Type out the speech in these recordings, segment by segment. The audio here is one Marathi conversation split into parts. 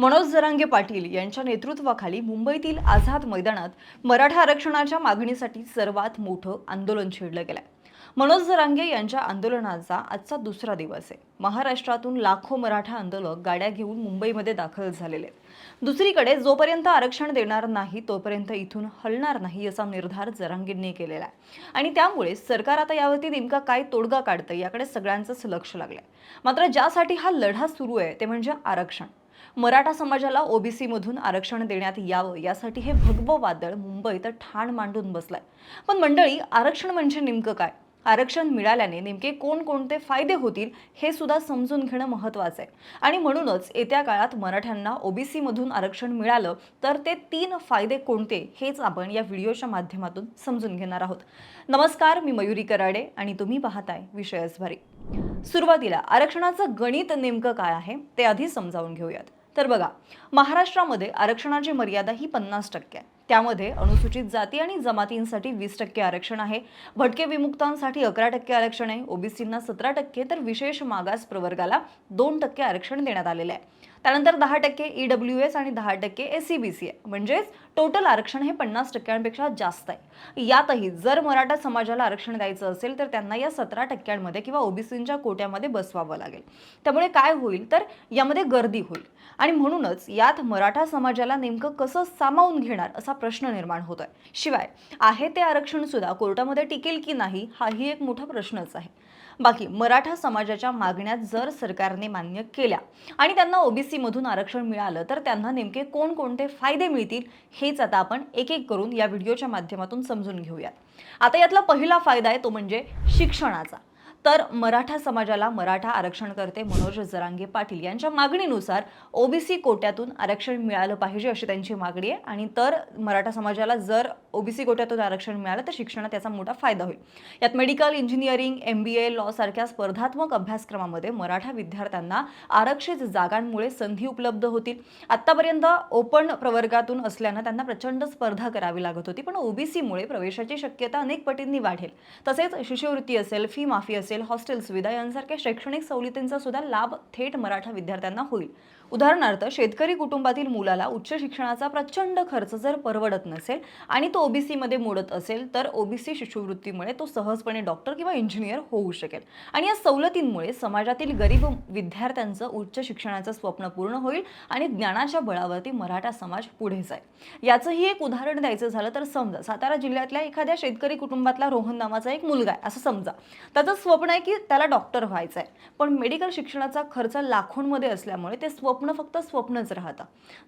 मनोज जरांगे पाटील यांच्या नेतृत्वाखाली मुंबईतील आझाद मैदानात मराठा आरक्षणाच्या मागणीसाठी सर्वात मोठं आंदोलन छेडलं गेलं मनोज जरांगे यांच्या आंदोलनाचा आजचा दुसरा दिवस आहे. महाराष्ट्रातून लाखो मराठा आंदोलक गाड्या घेऊन मुंबईमध्ये दाखल झालेले आहेत. दुसरीकडे जोपर्यंत आरक्षण देणार नाही तोपर्यंत इथून हलणार नाही असा निर्धार जरांगेंनी केलेला आहे. आणि त्यामुळे सरकार आता यावरती नेमका काय तोडगा काढतं याकडे सगळ्यांचंच लक्ष लागलंय. मात्र ज्यासाठी हा लढा सुरू आहे ते म्हणजे आरक्षण. मराठा समाजाला ओबीसी मधून आरक्षण देण्यात यावं यासाठी हे भगवं वादळ मुंबईत ठाण मांडून बसलंय. पण मंडळी आरक्षण म्हणजे नेमकं काय? आरक्षण मिळाल्याने नेमके कोणकोणते फायदे होतील हे सुद्धा समजून घेणं महत्त्वाचं आहे आणि म्हणूनच येत्या काळात मराठ्यांना ओबीसी मधून आरक्षण मिळालं तर ते तीन फायदे कोणते हेच आपण या व्हिडिओच्या माध्यमातून समजून घेणार आहोत. नमस्कार मी मयुरी कराडे आणि तुम्ही पाहताय विषयच भारी. सुरुवातीला आरक्षणाचं गणित नेमकं काय आहे ते आधी समजावून घेऊयात. तर बघा महाराष्ट्रामध्ये आरक्षणाची मर्यादा ही पन्नास टक्के आहे. त्यामध्ये अनुसूचित जाती आणि जमातींसाठी वीस टक्के आरक्षण आहे भटके विमुक्तांसाठी अकरा टक्के आरक्षण आहे ओबीसींना सतरा टक्के तर विशेष मागास प्रवर्गाला दोन टक्के आरक्षण देण्यात आलेलं आहे. त्यानंतर दहा टक्के ईडब्ल्यू एस आणि दहा टक्के एस सी बी सी आहे. म्हणजेच टोटल आरक्षण हे पन्नास टक्क्यांपेक्षा जास्त आहे. यातही जर मराठा समाजाला आरक्षण द्यायचं असेल तर त्यांना या सतरा टक्क्यांमध्ये किंवा ओबीसींच्या कोट्यामध्ये बसवावं लागेल. त्यामुळे काय होईल? तर यामध्ये गर्दी होईल. आणि म्हणूनच यात मराठा समाजाला नेमकं कसं सामावून घेणार असा प्रश्न निर्माण होतोय. शिवाय आहे ते आरक्षण सुद्धा कोर्टामध्ये टिकेल की नाही हाही एक मोठा प्रश्नच आहे. बाकी मराठा समाजाच्या मागण्या जर सरकारने मान्य केल्या आणि त्यांना ओबीसी मधून आरक्षण मिळालं तर त्यांना नेमके कोणकोणते फायदे मिळतील हेच आता आपण एक एक करून या व्हिडिओच्या माध्यमातून समजून घेऊयात. आता यातला पहिला फायदा आहे तो म्हणजे शिक्षणाचा. तर मराठा समाजाला मराठा आरक्षणकर्ते मनोज जरांगे पाटील यांच्या मागणीनुसार ओबीसी कोट्यातून आरक्षण मिळालं पाहिजे अशी त्यांची मागणी आहे. आणि तर मराठा समाजाला जर ओबीसी कोट्यातून आरक्षण मिळालं तर शिक्षणात त्याचा मोठा फायदा होईल. यात medical engineering M B A law सारख्या स्पर्धात्मक अभ्यासक्रमामध्ये मराठा विद्यार्थ्यांना आरक्षित जागांमुळे संधी उपलब्ध होतील. आतापर्यंत ओपन प्रवर्गातून असल्यानं त्यांना प्रचंड स्पर्धा करावी लागत होती पण ओबीसीमुळे प्रवेशाची शक्यता अनेक पटींनी वाढेल. तसेच शिष्यवृत्ती असेल फी माफी असेल हॉस्टेल सुविधा यांसारख्या शैक्षणिक सवलतींचा सुद्धा लाभ थेट मराठा विद्यार्थ्यांना होईल. उदाहरणार्थ शेतकरी कुटुंबातील मुलाला उच्च शिक्षणाचा प्रचंड खर्च जर परवडत नसेल आणि तो ओबीसीमध्ये मोडत असेल तर ओबीसी शिष्यवृत्तीमुळे तो सहजपणे डॉक्टर किंवा इंजिनियर होऊ शकेल. आणि या सवलतींमुळे समाजातील गरीब विद्यार्थ्यांचं उच्च शिक्षणाचं स्वप्न पूर्ण होईल आणि ज्ञानाच्या बळावरती मराठा समाज पुढे जाईल. याचंही एक उदाहरण द्यायचं झालं तर समजा सातारा जिल्ह्यातल्या एखाद्या शेतकरी कुटुंबातला रोहन नावाचा एक मुलगा आहे. असं समजा. त्याचं स्वप्न आहे की त्याला डॉक्टर व्हायचं आहे पण मेडिकल शिक्षणाचा खर्च लाखोंमध्ये असल्यामुळे ते स्वप्न फक्त स्वप्नच राहतं.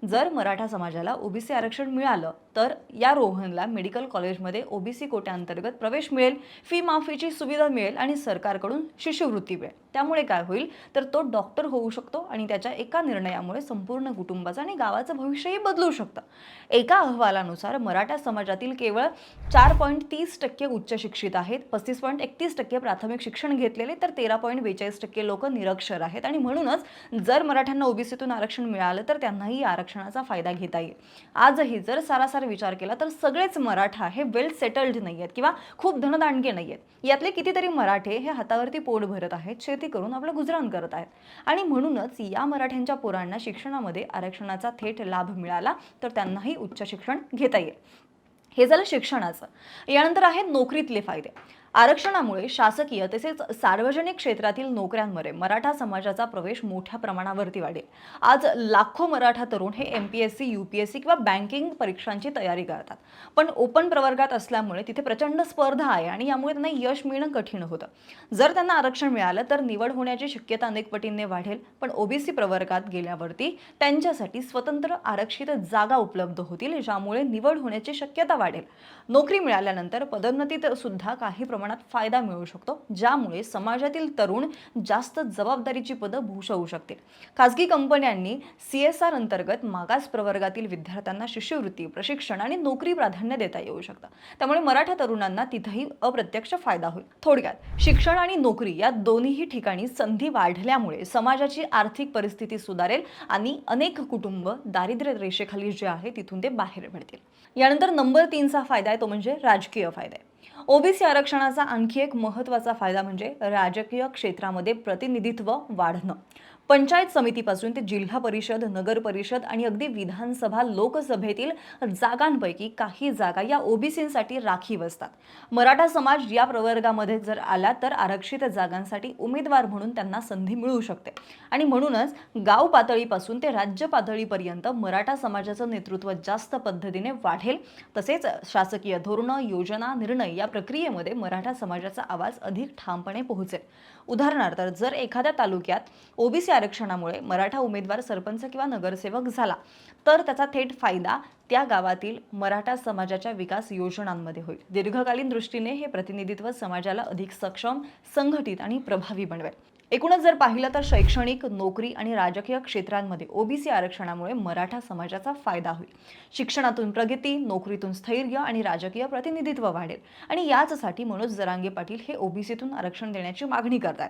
जर मराठा समाजाला ओबीसी आरक्षण मिळालं तर या रोहनला मेडिकल कॉलेजमध्ये ओबीसी कोट्याअंतर्गत प्रवेश मिळेल फी माफीची सुविधा मिळेल आणि सरकारकडून शिष्यवृत्ती मिळेल. त्यामुळे काय होईल? तर तो डॉक्टर होऊ शकतो आणि त्याच्या एका निर्णयामुळे संपूर्ण कुटुंबाचं आणि गावाचं भविष्यही बदलू शकतं. एका अहवालानुसार मराठा समाजातील केवळ चार पॉईंट तीस टक्के उच्च शिक्षित आहेत पस्तीस पॉईंट एकतीस टक्के प्राथमिक शिक्षण घेतलेले तर तेरा पॉईंट बेचाळीस टक्के लोक निरक्षर आहेत. आणि म्हणूनच जर मराठ्यांना ओबीसीतून आरक्षण मिळालं तर त्यांनाही आरक्षणाचा फायदा घेता येईल. आजही जर सारासार विचार केला तर सगळेच मराठा हे वेल सेटल्ड नाही आहेत किंवा खूप धनदांडगे नाही आहेत यातले कितीतरी मराठे हे हातावरती पोट भरत आहेत शेती करून आपलं गुजराण करत आहेत. आणि म्हणूनच या मराठ्यांच्या पोरांना शिक्षणामध्ये आरक्षणाचा थेट लाभ मिळाला तर त्यांनाही उच्च शिक्षण घेता येईल. हे झालं शिक्षणाचं. यानंतर आहे नोकरीतले फायदे. आरक्षणामुळे शासकीय तसेच सार्वजनिक क्षेत्रातील नोकऱ्यांमध्ये मराठा समाजाचा प्रवेश मोठ्या प्रमाणावरती वाढेल. आज लाखो मराठा तरुण हे M P S C U P S C किंवा बँकिंग परीक्षांची तयारी करतात. पण ओपन प्रवर्गात असल्यामुळे तिथे प्रचंड स्पर्धा आहे आणि यामुळे त्यांना यश मिळणं कठीण होतं. जर त्यांना आरक्षण मिळालं तर निवड होण्याची शक्यता अनेक पटींनी वाढेल पण ओबीसी प्रवर्गात गेल्यावरती त्यांच्यासाठी स्वतंत्र आरक्षित जागा उपलब्ध होतील ज्यामुळे निवड होण्याची शक्यता वाढेल. नोकरी मिळाल्यानंतर पदोन्नतीत सुद्धा काही प्रमाणात फायदा मिळू शकतो ज्यामुळे समाजातील तरुण जास्त जबाबदारीची पदं भूषवू शकतील. खासगी कंपन्यांनी सी एस आर अंतर्गत मागास प्रवर्गातील विद्यार्थ्यांना शिष्यवृत्ती प्रशिक्षण आणि नोकरी प्राधान्य देता येऊ शकतं. त्यामुळे मराठा तरुणांना तिथंही अप्रत्यक्ष फायदा होईल. थोडक्यात शिक्षण आणि नोकरी या दोन्हीही ठिकाणी संधी वाढल्यामुळे समाजाची आर्थिक परिस्थिती सुधारेल आणि अनेक कुटुंब दारिद्र्य रेषेखाली जे आहे तिथून ते बाहेर पडतील. यानंतर नंबर तीनचा फायदा आहे तो म्हणजे राजकीय फायदा आहे. ओबीसी आरक्षणाचा आणखी एक महत्त्वाचा फायदा म्हणजे राजकीय क्षेत्रामध्ये प्रतिनिधित्व वाढणं. पंचायत समितीपासून ते जिल्हा परिषद नगर परिषद आणि अगदी विधानसभा लोकसभेतील जागांपैकी काही जागा या ओबीसीसाठी राखीव असतात मराठा समाज या प्रवर्गामध्ये जर आला तर आरक्षित जागांसाठी उमेदवार म्हणून त्यांना संधी मिळू शकते. आणि म्हणूनच गाव पातळीपासून ते राज्य पातळीपर्यंत मराठा समाजाचं नेतृत्व जास्त पद्धतीने वाढेल. तसेच शासकीय धोरणं योजना निर्णय या प्रक्रियेमध्ये मराठा समाजाचा आवाज अधिक ठामपणे पोहोचेल. उदाहरणार्थ जर एखाद्या तालुक्यात ओबीसी आरक्षणामुळे मराठा उमेदवार सरपंच किंवा नगरसेवक झाला तर त्याचा थेट फायदा त्या गावातील मराठा समाजाच्या विकास योजनांमध्ये होईल. दीर्घकालीन दृष्टीने हे प्रतिनिधित्व समाजाला अधिक सक्षम संघटित आणि प्रभावी बनवेल. एकूणच जर पाहिलं तर शैक्षणिक नोकरी आणि राजकीय क्षेत्रांमध्ये ओबीसी आरक्षणामुळे मराठा समाजाचा फायदा होईल. शिक्षणातून प्रगती नोकरीतून स्थैर्य आणि राजकीय प्रतिनिधित्व वाढेल. आणि याचसाठी मनोज जरांगे पाटील हे ओबीसीतून आरक्षण देण्याची मागणी करतात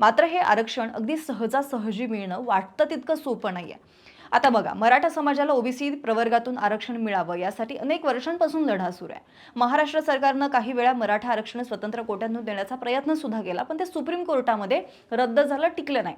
मात्र हे आरक्षण अगदी सहजासहजी मिळणं वाटतं तितकं सोपं नाही आहे आता बघा मराठा समाजाला ओबीसी प्रवर्गातून आरक्षण मिळावं यासाठी अनेक वर्षांपासून लढा सुरू आहे. महाराष्ट्र सरकारनं काही वेळा मराठा आरक्षण स्वतंत्र कोट्यांतून देण्याचा प्रयत्न सुद्धा केला पण ते सुप्रीम कोर्टामध्ये रद्द झालं टिकलं नाही.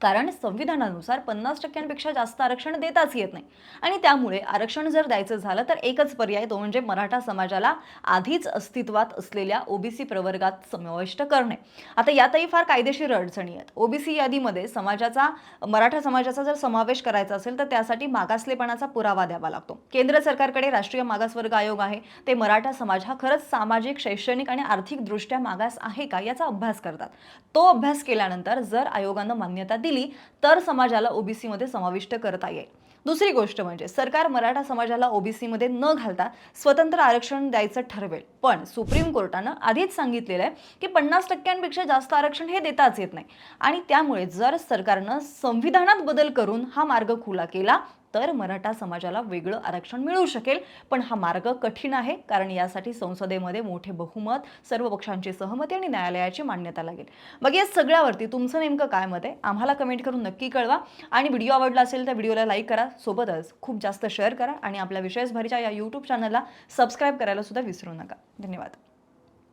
कारण संविधानानुसार पन्नास टक्क्यांपेक्षा जास्त आरक्षण देताच येत नाही. आणि त्यामुळे आरक्षण जर द्यायचं झालं तर एकच पर्याय तो म्हणजे मराठा समाजाला आधीच अस्तित्वात असलेल्या ओबीसी प्रवर्गात समाविष्ट करणे. आता यातही फार कायदेशीर अडचणी आहेत. ओबीसी यादीमध्ये समाजाचा मराठा समाजाचा जर समावेश करायचा असेल तर त्यासाठी मागासलेपणाचा पुरावा द्यावा लागतो. केंद्र सरकारकडे राष्ट्रीय मागासवर्ग आयोग आहे. ते मराठा समाज हा खरंच सामाजिक शैक्षणिक आणि आर्थिकदृष्ट्या मागास आहे का याचा अभ्यास करतात. तो अभ्यास केल्यानंतर जर आयोगानं मान्यता दिली तर समाजाला ओबीसी मध्ये समाविष्ट करता येईल. दुसरी गोष्ट म्हणजे सरकार मराठा समाजाला ओबीसीमध्ये न घालता स्वतंत्र आरक्षण द्यायचं ठरवेल. पण सुप्रीम कोर्टानं आधीच सांगितलेलं आहे की पन्नास टक्क्यांपेक्षा जास्त आरक्षण हे देताच येत नाही. आणि त्यामुळे जर सरकारनं संविधानात बदल करून हा मार्ग खुला केला तर मराठा समाजाला वेगळं आरक्षण मिळू शकेल. पण हा मार्ग कठीण आहे कारण यासाठी संसदेमध्ये मोठे बहुमत सर्व पक्षांची सहमती आणि न्यायालयाची मान्यता लागेल. मग या सगळ्यावरती तुमचं नेमकं काय मत आहे? आम्हाला कमेंट करून नक्की कळवा. आणि व्हिडिओ आवडला असेल तर व्हिडिओला लाईक करा. सोबतच खूप जास्त शेअर करा. आणि आपल्या विशेष भरीच्या या यूट्यूब चॅनलला सबस्क्राईब करायला सुद्धा विसरू नका. धन्यवाद.